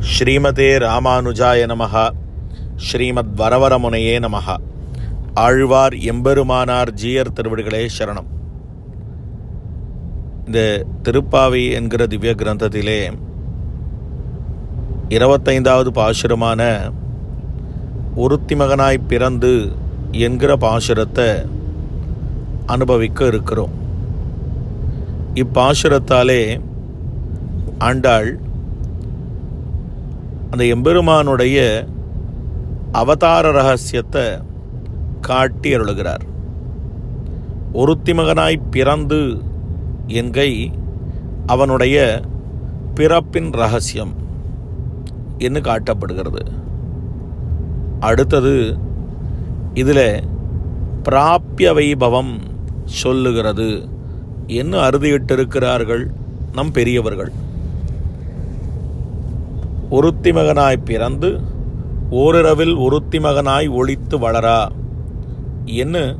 ஸ்ரீமதே ராமானுஜாய நமஹ. ஸ்ரீமத் வரவரமுனையே நமஹ. ஆழ்வார் எம்பெருமானார் ஜீயர் திருவடிகளே சரணம். இந்த திருப்பாவை என்கிற திவ்ய கிரந்தத்திலே இருபத்தைந்தாவது பாசுரமான ஒருத்தி மகனாய் பிறந்து என்கிற பாசுரத்தை அனுபவிக்க இருக்கிறோம். இப்பாசுரத்தாலே ஆண்டாள் அந்த எம்பெருமானுடைய அவதார ரகசியத்தை காட்டி அருளுகிறார். ஒருத்தி மகனாய் பிறந்து என்கை அவனுடைய பிறப்பின் ரகசியம் என்று காட்டப்படுகிறது. அடுத்தது இதில் பிராப்பிய வைபவம் சொல்லுகிறது என்று அறுதியிட்டிருக்கிறார்கள் நம் பெரியவர்கள். ஒருத்தி மகனாய் பிறந்து ஓரிரவில் ஒருத்தி மகனாய் ஒழித்து வளரா என்று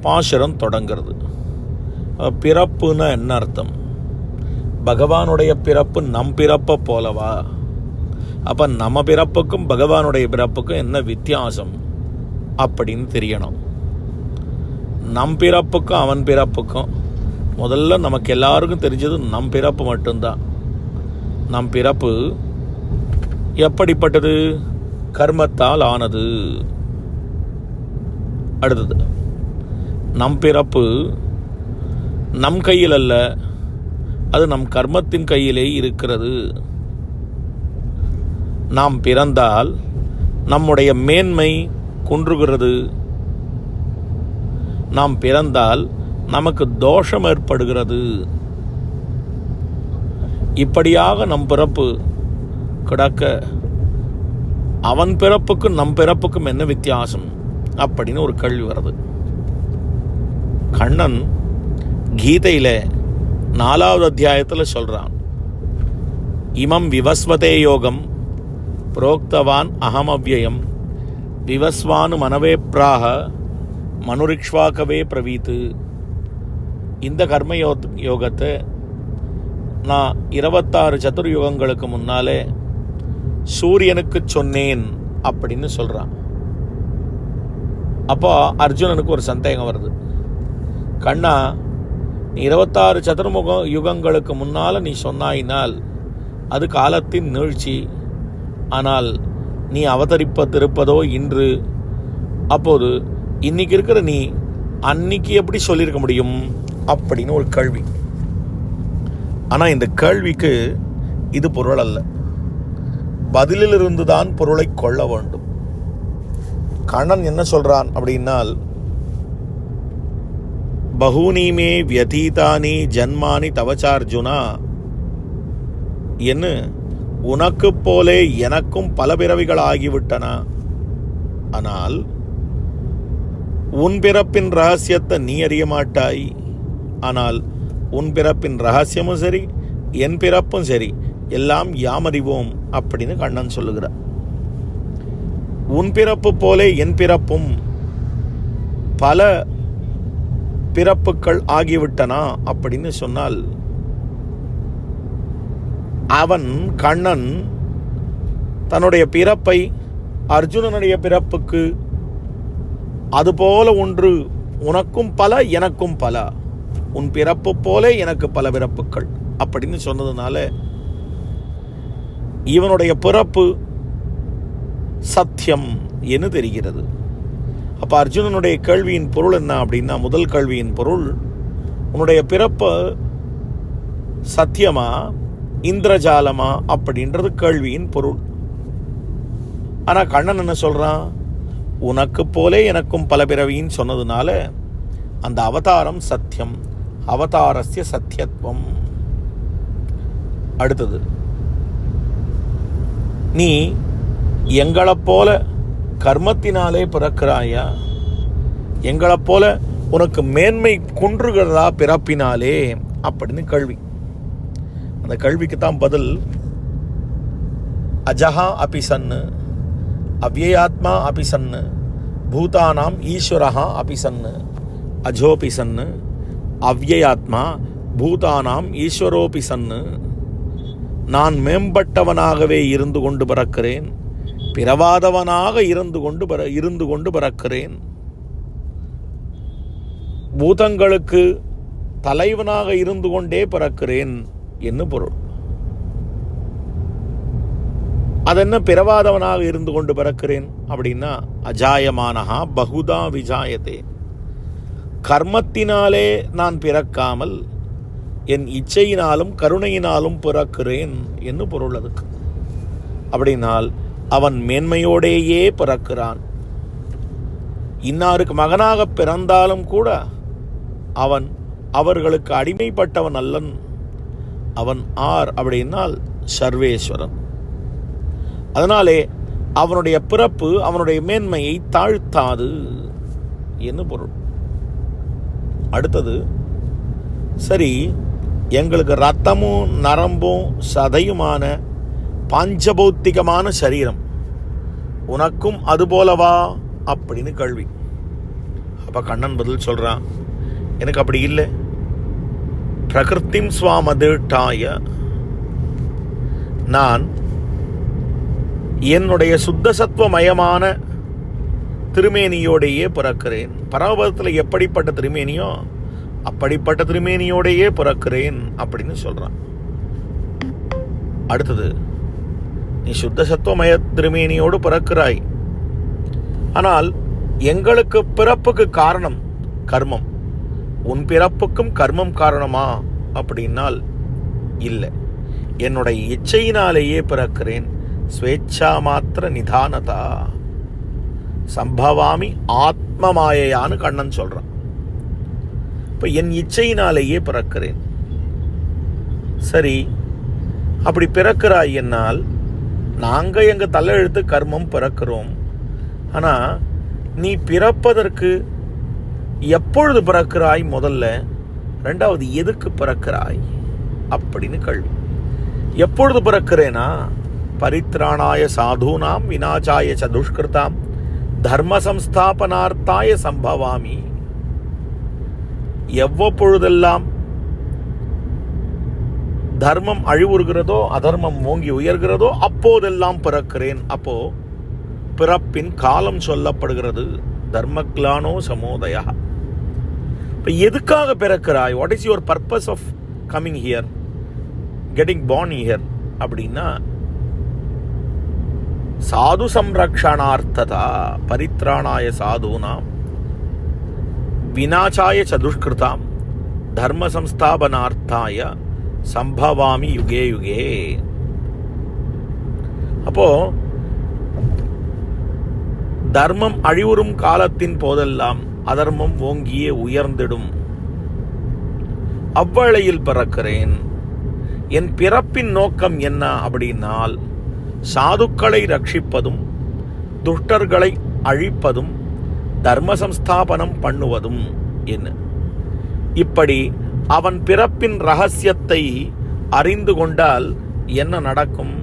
பாசுரம் தொடங்கிறது பிறப்புன்னா என்ன அர்த்தம்? பகவானுடைய பிறப்பு நம் பிறப்பை போலவா? அப்போ நம்ம பிறப்புக்கும் பகவானுடைய பிறப்புக்கும் என்ன வித்தியாசம் அப்படின்னு தெரியணும். நம் பிறப்புக்கும் அவன் பிறப்புக்கும் முதல்ல நமக்கு எல்லாருக்கும் தெரிஞ்சது நம் பிறப்பு மட்டும்தான். நம் பிறப்பு எப்படிப்பட்டது? கர்மத்தால் ஆனது. அடுத்தது நம் பிறப்பு நம் கையில் அல்ல அது நம் கர்மத்தின் கையிலே இருக்கிறது. நாம் பிறந்தால் நம்முடைய மேன்மை குன்றுகிறது. நாம் பிறந்தால் நமக்கு தோஷம் ஏற்படுகிறது. இப்படியாக நம் பிறப்பு கிடக்க அவன் பிறப்புக்கும் நம் பிறப்புக்கும் என்ன வித்தியாசம் அப்படின்னு ஒரு கேள்வி வருது. கண்ணன் கீதையில் நாலாவது அத்தியாயத்தில் சொல்கிறான் இமம் விவஸ்வதே யோகம் புரோக்தவான் அகமவ்யயம் அவ்யயம் விவஸ்வானு மனவே பிராக மனுரிக்ஷ்வாகவே பிரவீத்து. இந்த கர்ம யோகத்தை நான் இருபத்தாறு சதுர்யுகங்களுக்கு முன்னாலே சூரியனுக்கு சொன்னேன் அப்படின்னு சொல்கிறான் அப்போ அர்ஜுனனுக்கு ஒரு சந்தேகம் வருது. கண்ணா நீ இருபத்தாறு சதுர்முக யுகங்களுக்கு முன்னால் நீ சொன்னாயினால் அது காலத்தின் நீழ்ச்சி. ஆனால் நீ அவதரிப்பதிருப்பதோ இன்று. அப்போது இன்னைக்கு இருக்கிற நீ அன்னைக்கு எப்படி சொல்லியிருக்க முடியும்? அப்படின்னு ஒரு கேள்வி. ஆனால் இந்த கேள்விக்கு இது பொருள் அல்ல. பதிலிலிருந்து தான் பொருளை கொள்ள வேண்டும். கண்ணன் என்ன சொல்கிறான் அப்படின்னால் பகூனிமே வியதீதானி ஜன்மானி தவச்சார்ஜுனா என்ன உனக்கு போலே எனக்கும் பல பிறவிகள் ஆகிவிட்டன. ஆனால் உன் பிறப்பின் ரகசியத்தை நீ அறிய மாட்டாய் ஆனால் உன் பிறப்பின் ரகசியமும் சரி என் பிறப்பும் சரி எல்லாம் யாமறிவோம் அப்படின்னு கண்ணன் சொல்லுகிறார். உன் பிறப்பு போலே என் பிறப்பும் பல பிறப்புகள் ஆகிவிட்டனா அப்படின்னு சொன்னால் அவன் கண்ணன் தன்னுடைய பிறப்பை அர்ஜுனனுடைய பிறப்புக்கு அதுபோல ஒன்று உனக்கும் பல எனக்கும் பல. உன் பிறப்பு போல எனக்கு பல பிறப்புகள் அப்படின்னு சொன்னதுனால இவனுடைய பிறப்பு சத்தியம் என்று தெரிகிறது. அப்ப அர்ஜுனனுடைய கேள்வியின் பொருள் என்ன அப்படின்னா முதல் கேள்வியின் பொருள் உன்னுடைய பிறப்பு சத்தியமா இந்திரஜாலமா அப்படின்றது கேள்வியின் பொருள். ஆனா கண்ணன் என்ன சொல்றான்? உனக்கு போலே எனக்கும் பல பிறவின்னு சொன்னதுனால அந்த அவதாரம் சத்தியம். அவதாரஸ்ய சத்தியத்துவம் அடுத்தது நீ எங்களைப் போல கர்மத்தினாலே பிறக்கிறாயா? எங்களைப் போல உனக்கு மேன்மை குன்றுகிறதா பிறப்பினாலே? அப்படின்னு கேள்வி. அந்த கேள்விக்கு தான் பதில் அஜஹா அபி சன்னு அவ்யயாத்மா அபி சன்னு பூதானாம் ஈஸ்வரஹா அபி சன்னு அஜோபி சன்னு அவ்யயாத்மா பூதானாம் ஈஸ்வரோபி சன்னு. நான் மேம்பட்டவனாகவே இருந்து கொண்டு பிறக்கிறேன். பிறவாதவனாக இருந்து கொண்டு பிற இருந்து கொண்டு பிறக்கிறேன். பூதங்களுக்கு தலைவனாக இருந்து கொண்டே பிறக்கிறேன் என்று பொருள். அதென்ன பிறவாதவனாக இருந்து கொண்டு பிறக்கிறேன் அப்படின்னா அஜாயமானஹா பகுதா விஜாயத்தேன் கர்மத்தினாலே நான் பிறக்காமல் என் இச்சையினாலும் கருணையினாலும் பிறக்கிறேன் என்று பொருள் அதுக்கு. அப்படின்னால் அவன் மேன்மையோடேயே பிறக்கிறான். இன்னாருக்கு மகனாக பிறந்தாலும் கூட அவன் அவர்களுக்கு அடிமைப்பட்டவன் அல்லன். அவன் ஆர் அப்படின்னால் சர்வேஸ்வரன். அதனாலே அவனுடைய பிறப்பு அவனுடைய மேன்மையை தாழ்த்தாது என்று பொருள். அடுத்தது சரி எங்களுக்கு ரத்தமும் நரம்பும் சதையுமான பாஞ்சபௌத்திகமான சரீரம். உனக்கும் அதுபோலவா? அப்படின்னு கேள்வி. அப்போ கண்ணன் பதில் சொல்கிறான் எனக்கு அப்படி இல்லை. பிரகிருத்திம் டாய நான் என்னுடைய சுத்த சத்துவமயமான திருமேனியோடையே பிறக்கிறேன். பரமபதத்தில் எப்படிப்பட்ட திருமேனியோ அப்படிப்பட்ட திருமேனியோடையே பிறக்கிறேன் அப்படின்னு சொல்கிறான் அடுத்தது நீ சுத்த சத்துவமய திருமேனியோடு பிறக்கிறாய். ஆனால் எங்களுக்கு பிறப்புக்கு காரணம் கர்மம். உன் பிறப்புக்கும் கர்மம் காரணமா அப்படின்னால் இல்லை. என்னுடைய இச்சையினாலேயே பிறக்கிறேன். ஸ்வேச்சா மாத்திர நிதானதா. சம்பவாமி ஆத்ம மாயையான்னு கண்ணன் சொல்றான். இப்ப என் இச்சையினாலேயே பிறக்கிறேன். சரி அப்படி பிறக்கிறாய் என்னால் நாங்கள் எங்கள் தலையெழுத்து கர்மம் பிறக்கிறோம். ஆனால் நீ பிறப்பதற்கு எப்பொழுது பிறக்கிறாய் முதல்ல? ரெண்டாவது எதுக்கு பிறக்கிறாய்? அப்படின்னு கேள்வி. எப்பொழுது பிறக்கிறேனா? பரித்ராணாய சாதுனாம் வினாச்சாய சதுஷ்கிருதாம் தர்ம சம்ஸ்தாபனார்த்தாய சம்பவாமி எவ்வப்பொழுதெல்லாம் தர்மம் அழிவுறுகிறதோ அதர்மம் ஓங்கி உயர்கிறதோ அப்போதெல்லாம் பிறக்கிறேன் அப்போ பிறப்பின் காலம் சொல்லப்படுகிறது தர்மக்லானோ சமோதயா இப்போ எதுக்காக பிறக்கிறாய் what is your purpose of coming here getting born here அப்படின்னா சாது சம்ரக்ஷணார்த்ததா பரித்ராணாய சாதுனாம் வினாச்சாய சதுஷ்கிருதாம் தர்ம சம்ஸ்தாபனார்த்தாய சம்பவாமி யுகே யுகே. அப்போ தர்மம் அழிவுறும் காலத்தின் போதெல்லாம் அதர்மம் ஓங்கியே உயர்ந்திடும். அவ்வளையில் பிறக்கிறேன். என் பிறப்பின் நோக்கம் என்ன அப்படின்னால் சாதுக்களை ரட்சிப்பதும் துஷ்டர்களை அழிப்பதும் தர்ம சம்ஸ்தாபனம் பண்ணுவதும் என்ன? இப்படி அவன் பிறப்பின் ரகசியத்தை அறிந்து கொண்டால் என்ன நடக்கும்?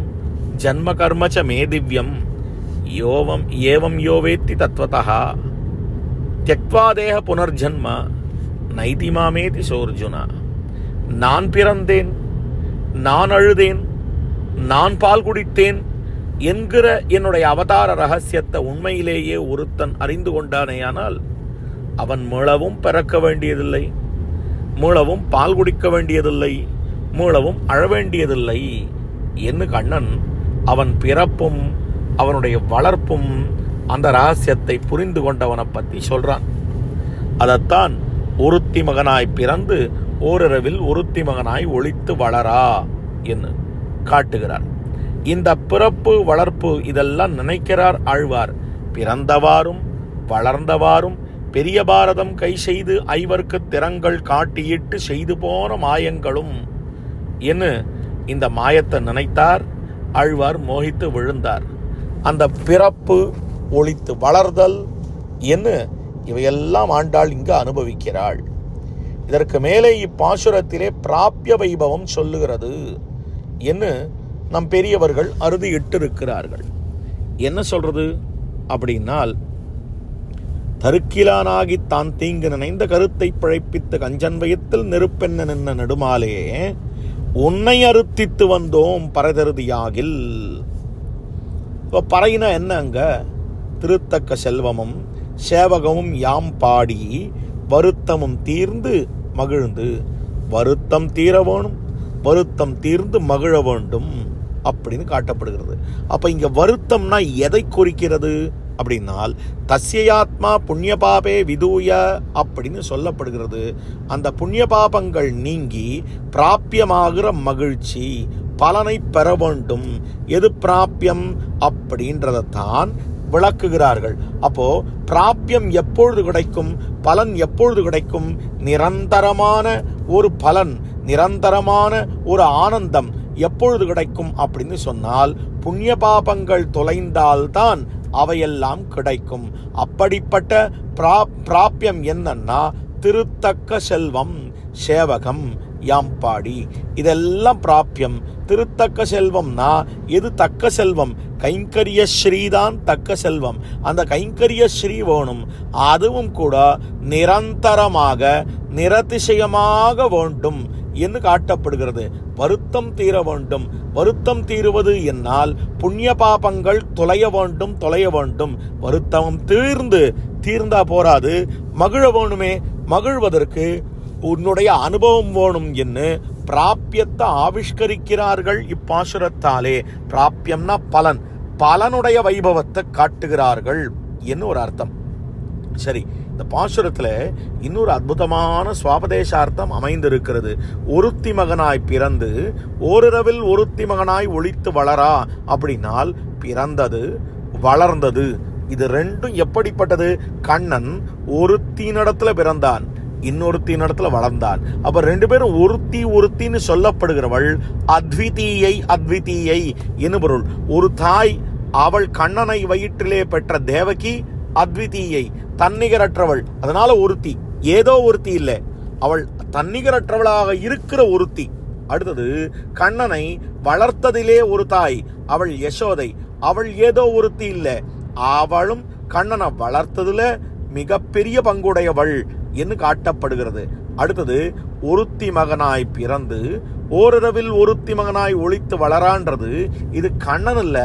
ஜன்ம கர்மச்ச மேதிவ்யம் யோவம் ஏவம் யோவேத்தி தத்வதா தியக்வாதேக புனர்ஜன்ம நைதிமாமேதி சோர்ஜுனா. நான் பிறந்தேன் நான் அழுதேன் நான் பால் குடித்தேன் என்கிற என்னுடைய அவதார ரகசியத்தை உண்மையிலேயே ஒருத்தன் அறிந்து கொண்டானேயானால் அவன் மீளவும் பிறக்க வேண்டியதில்லை மீளவும் பால் குடிக்க வேண்டியதில்லை மீளவும் அழ வேண்டியதில்லை என்று கண்ணன் அவன் பிறப்பும் அவனுடைய வளர்ப்பும் அந்த ரகசியத்தை புரிந்து கொண்டவனை பற்றி சொல்கிறான் அதைத்தான் ஒருத்தி மகனாய் பிறந்து ஓரிரவில் ஒருத்தி மகனாய் ஒழித்து வளரா என்று. காட்டுகிறார். இந்த பிறப்பு வளர்ப்பு இதெல்லாம் நினைக்கிறார் ஆழ்வார். பிறந்தவாறும் வளர்ந்தவாறும் பெரிய பாரதம் கை செய்து ஐவர்க்கு திறங்கள் காட்டியிட்டு செய்து போன மாயங்களும். என்று இந்த மாயத்தை நினைத்தார் ஆழ்வார் மோகித்து விழுந்தார். அந்த பிறப்பு ஒழித்து வளர்தல் என்று இவையெல்லாம் ஆண்டாள் இங்கு அனுபவிக்கிறாள். இதற்கு மேலே இப்பாசுரத்திலே பிராபிய வைபவம் சொல்லுகிறது. என்று நம் பெரியவர்கள் அறுதியிட்டிருக்கிறார்கள். என்ன சொல்றது? அப்படின்னால் தருக்கிலானாகி தான் தீங்கு நினைந்த கருத்தை பிழைப்பித்த கஞ்சன் வயத்தில் நெருப்பென்ன நின்ன நெடுமாலே உன்னை அறுத்தித்து வந்தோம் பரதருதியாகில். இப்போ பறையினா என்ன அங்க? திருத்தக்க செல்வமும் சேவகமும் யாம் பாடி வருத்தமும் தீர்ந்து மகிழ்ந்து வருத்தம் தீர வேணும் வருத்தம் தீர்ந்து மகிழ வேண்டும் அப்படின்னு காட்டப்படுகிறது. அப்போ இங்கே வருத்தம்னா எதை குறிக்கிறது? அப்படின்னால் தஸ்யாத்மா புண்ணிய பாபே விதூய அப்படின்னு சொல்லப்படுகிறது. அந்த புண்ணிய பாபங்கள் நீங்கி பிராப்பியமாகிற மகிழ்ச்சி பலனை பெற வேண்டும். எது பிராப்பியம் அப்படின்றதைத்தான் விளக்குகிறார்கள். அப்போ பிராப்பியம் எப்பொழுது கிடைக்கும்? பலன் எப்பொழுது கிடைக்கும்? நிரந்தரமான ஒரு பலன் நிரந்தரமான ஒரு ஆனந்தம் எப்பொழுது கிடைக்கும் அப்படின்னு சொன்னால் புண்ணிய பாபங்கள் தொலைந்தால்தான் அவையெல்லாம் கிடைக்கும். அப்படிப்பட்ட பிரா பிராப்பியம் என்னன்னா திருத்தக்க செல்வம் சேவகம் யாம்பாடி. இதெல்லாம் பிராப்பியம் திருத்தக்க செல்வம்னா எது தக்க செல்வம்? கைங்கரிய ஸ்ரீதான் தக்க செல்வம். அந்த கைங்கரிய ஸ்ரீ வேணும். அதுவும் கூட நிரந்தரமாக நிரதிசயமாக வேண்டும். என்று காட்டப்படுகிறது. வருத்தம் தீர வேண்டும். வருத்தம் தீருவது என்னால் புண்ணிய பாபங்கள் தொலைய வேண்டும் தொலைய வேண்டும். வருத்தம் தீர்ந்து தீர்ந்தா போராது. மகிழ வேணுமே மகிழ்வதற்கு உன்னுடைய அனுபவம் வேணும் என்று பிராப்பியத்தை ஆவிஷ்கரிக்கிறார்கள் இப்பாசுரத்தாலே. பிராப்பியம்னா பலன். பலனுடைய வைபவத்தை காட்டுகிறார்கள் என்று ஒரு அர்த்தம். சரி. இந்த பாசுரத்தில் இன்னொரு அற்புதமான சுவாபதேசார்த்தம் அமைந்திருக்கிறது. ஒருத்தி மகனாய் பிறந்து ஓரிரவில் ஒருத்தி மகனாய் ஒழித்து வளரா அப்படின்னால் பிறந்தது வளர்ந்தது. இது ரெண்டும் எப்படிப்பட்டது? கண்ணன் ஒருத்தினிடத்துல பிறந்தான் இன்னொருத்தின் இடத்துல வளர்ந்தான். அப்ப ரெண்டு பேரும் ஒருத்தி ஒருத்தின்னு சொல்லப்படுகிறவள் அத்விதீயை அத்விதீயை. என்று பொருள்? ஒரு தாய் அவள் கண்ணனை வயிற்றிலே பெற்ற தேவகி அத்விதீயை தன்னிகரற்றவள். அதனால ஒருத்தி. ஏதோ ஒருத்தி இல்லை. அவள் தன்னிகரற்றவளாக இருக்கிற ஒருத்தி. அடுத்தது கண்ணனை வளர்த்ததிலே ஒரு தாய். அவள் யசோதை. அவள் ஏதோ ஒருத்தி இல்லை. அவளும் கண்ணனை வளர்த்ததுல மிகப்பெரிய பங்குடையவள் என்று காட்டப்படுகிறது. அடுத்தது ஒருத்தி மகனாய் பிறந்து ஓரிரவில் ஒருத்தி மகனாய் ஒழித்து வளரான்றது இது கண்ணன் அல்ல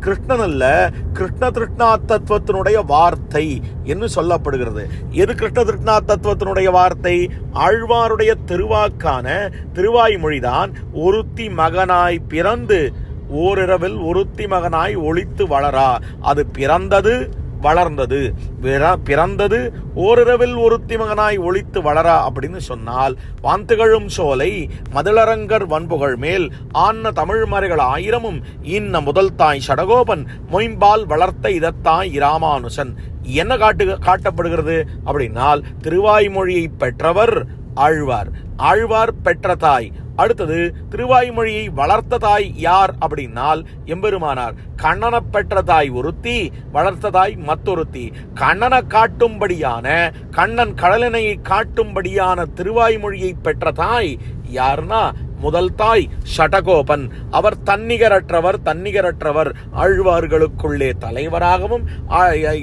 கிருஷ்ணன் அல்ல கிருஷ்ண திருஷ்ணா தத்துவத்தினுடைய வார்த்தை என்று சொல்லப்படுகிறது. எது கிருஷ்ண திருஷ்ணா தத்துவத்தினுடைய வார்த்தை? ஆழ்வாருடைய திருவாக்கான திருவாய்மொழிதான் ஒருத்தி மகனாய் பிறந்து ஓரிரவில் ஒருத்தி மகனாய் ஒழித்து வளரா. அது பிறந்தது வளர்ந்தது. பிற- பிறந்தது ஓரிரவில் ஒருத்தி மகனாய் ஒழித்து வளரா அப்படின்னு சொன்னால் வாந்துகழும் சோலை மதுளரங்கர் வன்புகழ் மேல் ஆன்ன தமிழ் மறைகள் ஆயிரமும் இன்ன முதல் தாய் சடகோபன் மொயம்பால் வளர்த்த இதத்தாய் இராமானுசன். என்ன காட்டு காட்டப்படுகிறது? அப்படின்னால் திருவாய்மொழியை பெற்றவர் ஆழ்வார். ஆழ்வார் பெற்ற தாய் அடுத்தது திருவாய்மொழியை வளர்த்த தாய் யார் அப்படின்னால் எம்பெருமானார். கண்ணனை பெற்ற தாய் ஒருத்தி வளர்த்த தாய் மத்தொருத்தி கண்ணனை காட்டும்படியான கண்ணன் கடலினையை காட்டும்படியான திருவாய்மொழியை பெற்ற தாய் யார்னா முதல் தாய் ஷடகோபன். அவர் தன்னிகரற்றவர் தன்னிகரற்றவர். ஆழ்வார்களுக்குள்ளே தலைவராகவும்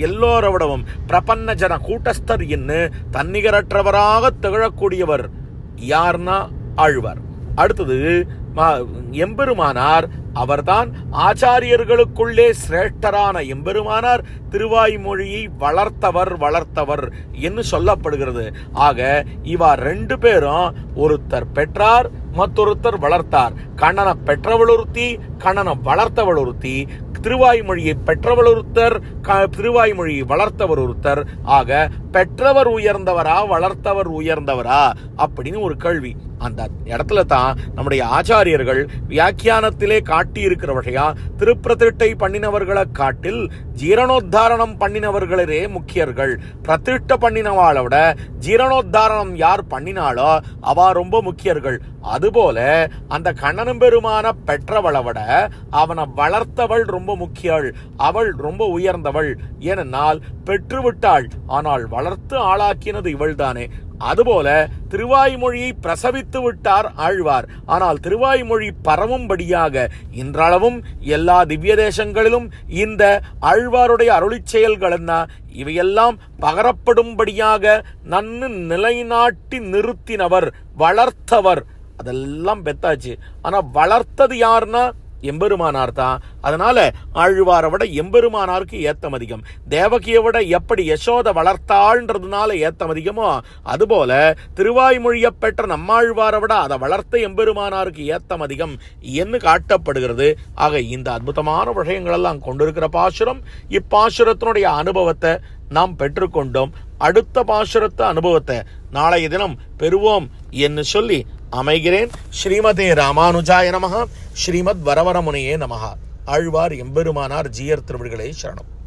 எல்லோரோடவும் பிரபன்ன ஜன கூட்டஸ்தர் என்று தன்னிகரற்றவராக திகழக்கூடியவர் யார்னா ஆழ்வார். அடுத்தது ம- எம்பெருமானார் அவர்தான் ஆச்சாரியர்களுக்குள்ளே சிரேஷ்டரான எம்பெருமானார் திருவாய்மொழியை வளர்த்தவர் வளர்த்தவர் என்று சொல்லப்படுகிறது. ஆக இவா ரெண்டு பேரும் ஒருத்தர் பெற்றார் மற்றொருத்தர் வளர்த்தார். கண்ணனை பெற்றவள் ஒருத்தி கண்ணனை வளர்த்தவள் ஒருத்தி திருவாய்மொழியை பெற்றவள் ஒருத்தர் க- திருவாய்மொழியை வளர்த்தவர் ஒருத்தர் ஆக பெற்றவர் உயர்ந்தவரா வளர்த்தவர் உயர்ந்தவரா? அப்படின்னு ஒரு கேள்வி. அந்த இடத்துல தான் நம்முடைய ஆச்சாரியர்கள் வியாக்கியானத்திலே காட்டி இருக்கிற திருப்பிரதிட்டை பண்ணினவர்களை காட்டில் ஜீரணோத்தாரணம் பண்ணினவர்களே முக்கியர்கள். பிரதிட்ட பண்ணினவாளை விட ஜீரணோத்தாரணம் யார் பண்ணினாலோ அவா ரொம்ப முக்கியர்கள். அதுபோல அந்த கண்ணனும் பெருமான பெற்றவளை விட அவனை வளர்த்தவள் ரொம்ப முக்கியள். அவள் ரொம்ப உயர்ந்தவள். ஏனென்னால் பெற்றுவிட்டாள். ஆனால் வளர்த்து ஆளாக்கினது இவள்தானே. அதுபோல திருவாய்மொழியை பிரசவித்து விட்டார் ஆழ்வார். ஆனால் திருவாய்மொழி பரவும்படியாக இன்றளவும் எல்லா திவ்ய தேசங்களிலும் இந்த ஆழ்வாருடைய அருளி செயல்கள்னா இவையெல்லாம் பகரப்படும்படியாக நன்னு நிலைநாட்டி நிறுத்தினவர் வளர்த்தவர். அதெல்லாம் பெத்தாச்சு. ஆனா வளர்த்தது யாருன்னா எம்பெருமானார் தான். அதனால ஆழ்வாரை விட எம்பெருமானாருக்கு ஏத்தம் அதிகம். தேவகியை விட எப்படி யசோத வளர்த்தாள்ன்றதுனால ஏத்தம் அதிகமோ அதுபோல திருவாய்மொழியை பெற்ற நம்மாழ்வாரை விட அதை வளர்த்த எம்பெருமானாருக்கு ஏத்தம் அதிகம் என்று காட்டப்படுகிறது. ஆக இந்த அற்புதமான விஷயங்களெல்லாம் கொண்டிருக்கிற பாசுரம் இப்பாசுரத்தினுடைய அனுபவத்தை நாம் பெற்றுக்கொண்டோம். அடுத்த பாசுரத்த அனுபவத்தை நாளைய தினம் பெறுவோம் என்று சொல்லி அமைகிறேன். ஸ்ரீமதே ராமானுஜாய நமஹ. ஸ்ரீமத் வரவரமுனையே நமஹ. ஆழ்வார் எம்பெருமானார் ஜீயர் திருவிழிகளே சரணம்.